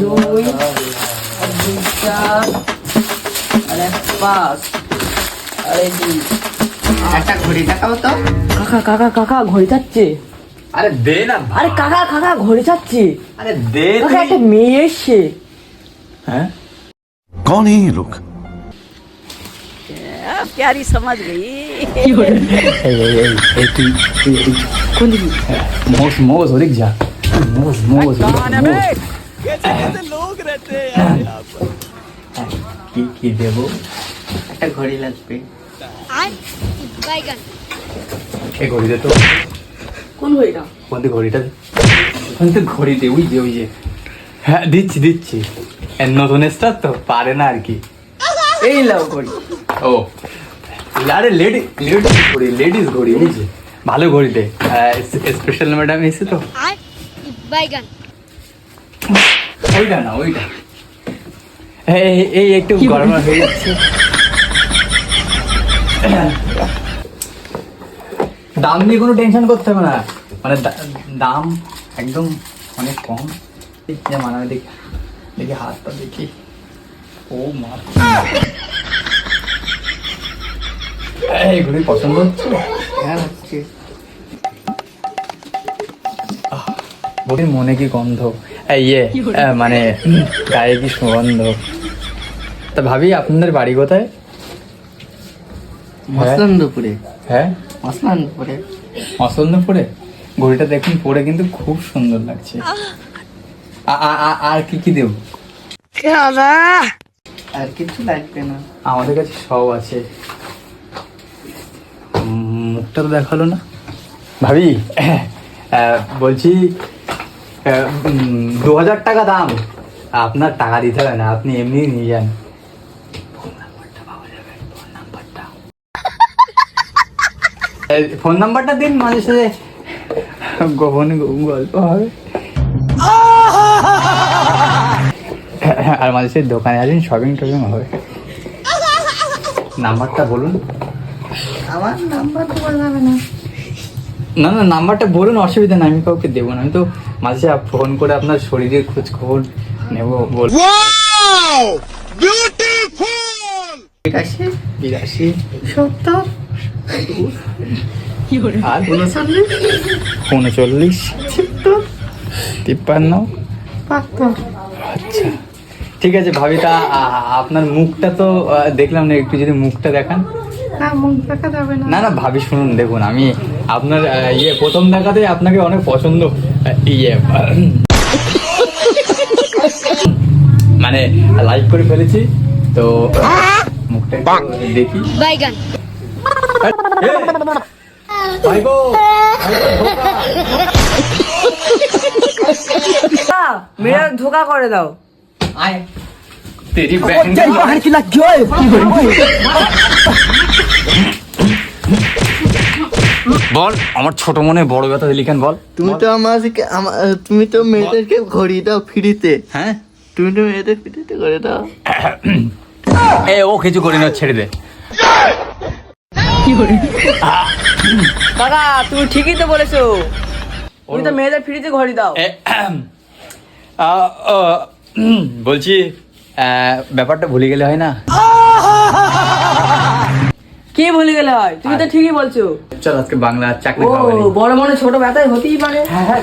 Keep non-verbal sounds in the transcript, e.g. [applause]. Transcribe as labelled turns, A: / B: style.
A: দুই আর দুই চার আর এক পাঁচ আর এই দুই
B: একটা ঘড়ি দেখাও তো
A: কাকা কাকা কাকা ঘড়ি যাচ্ছে
B: আরে দে না
A: আরে কাকা কাকা ঘড়ি যাচ্ছে
B: আরে দে
A: কাকা একটা মেয়ে এসছে
B: হ্যাঁ
C: कौन है ये लोग
D: प्यारी समझ गई
B: এই এই এই এই তুই তুই তুই
A: দিকে
B: মোস মোস ওদিক যা মোস মোস কি কি দেব একটা ঘড়ি লাগবে।
E: বাইগান
B: এই ঘড়ি দে তো।
A: কোন ঘড়িটা?
B: কোন ঘড়িটা? কোন ঘড়ি দে ওই যে ওই যে। হ্যাঁ দিচ্ছি দিচ্ছি। এ, নতুন স্টার তো পারে না আর কি।
A: এই লাও ঘড়ি।
B: ও। আরে লেডি লেডিস ঘড়ি লেডিস ঘড়ি এই যে। ভালো ঘড়ি দে। স্পেশাল ম্যাডাম এসে তো।
E: আর বাইগান
B: ওইটা না ওইটা। এই একটু গরম হয়ে যাচ্ছে। দাম নিয়ে কোনো টেনশন করতে হবে না। মানে দাম একদম অনেক কম। দেখি দেখি। হাতটা দেখি। ও মা। এইগুলি পছন্দ হচ্ছে?
A: হ্যাঁ হচ্ছে।
B: মনে কি গন্ধ? ইয়ে মানে গায়ে কি সুগন্ধ? তা ভাবি আপনাদের বাড়ি কোথায়?
A: মসলন্দপুরে।
B: হ্যাঁ?
A: মসলন্দপুরে।
B: মসলন্দপুরে? ঘড়িটা দেখুন পরে কিন্তু খুব সুন্দর লাগছে। আ- আ- আ- আর কি কি দেব?
A: আর কিছু লাগবে না।
B: আমাদের কাছে সব আছে। মুখটা তো দেখাল না। ভাবি আহ, বলছি দু হাজার টাকা দাম। আপনার টাকা দিতে হবে না, আপনি এমনি নিয়ে যান। ফোন নাম্বারটা দিন সাথে গোপন গল্প হবে। আর সাথে দোকানে আসেন শপিং টপিং হবে। নাম্বারটা বলুন।
A: আমার নাম্বার তো বলা না।
B: না না নাম্বারটা বলুন অসুবিধা নাই আমি কাউকে দেবো না। আমি তো মাঝে ফোন করে আপনার শরীরের খোঁজ খবর নেব বল
A: বিরাশি
B: বিরাশি
A: সত্তর।
B: আর
A: উনচল্লিশ
B: তিপ্পান্ন। আচ্ছা। ঠিক আছে ভাবি তা আপনার মুখটা তো দেখলাম না একটু যদি মুখটা দেখান।
A: না মুখ দেখা যাবে না।
B: না না ভাবি শুনুন দেখুন আমি আপনার ইয়ে প্রথম দেখাতে আপনাকে অনেক পছন্দ ইয়ে [laughs] মানে লাইক করে ফেলেছি তো মুখটা দেখি।
E: বাইগান।
B: ধোকা।
A: মেয়েরা ধোকা করে দাও।
B: আয় [laughs] বল আমার ছোট মনে বড় কথা দিলি কেন বল?
F: তুমি তো আমাকে আমা- তুমি তো মেয়েদেরকে ঘড়ি দাও ফ্রিতে।
B: হ্যাঁ?
F: তুমি তো মেয়েদের ফ্রিতে করে দাও।
B: এ ও কিছু করি না ছেড়ে দে।
A: দাদা তুমি ঠিকই তো বলেছ। তুমি তো মেয়েদের ফ্রিতে ঘড়ি দাও।
B: বলছি ব্যাপারটা ভুলে গেলে হয় না?
A: কে ভুলে গেলে হয়? তুমি তো ঠিকই বলছো।
B: চল আজকে বাংলা চাকরি
A: ও বড় মনে ছোট ব্যথায় হতেই পারে।
B: হ্যাঁ হ্যাঁ